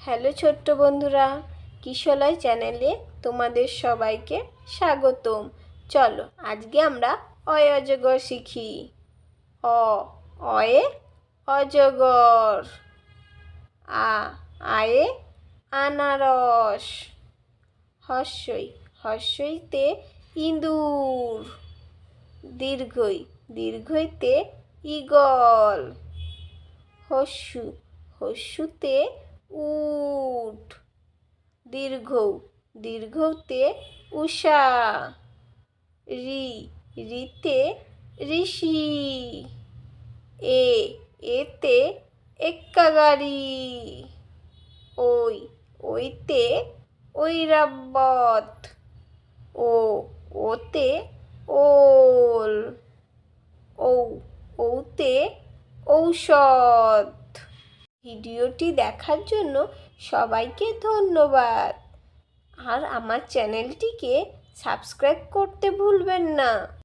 Hello ছোট্ট বন্ধুরা কিশলয় চ্যানেলে তোমাদের সবাইকে স্বাগতম। চলো, আজকে আমরা অয় অজগর শিখি। অ, অয়ে অজগর। আ, আয়ে আনারস। হর্ষই হর্ষইতে ইঁদুর। দীর্ঘই, দীর্ঘইতে ঈগল হস্যু, হস্যুতে উট দীর্ঘ, দীর্ঘতে উষা। রি, রিতে ঋষি। এ, এতে এক্কা গাড়ি ওই, ওইতে ঐরাবত ও, ওতে ওল। ঔ, ঔতে ঔষধ। ভিডিওটি দেখার জন্য সবাইকে ধন্যবাদ। আর আমার চ্যানেলটিকে সাবস্ক্রাইব করতে ভুলবেন না।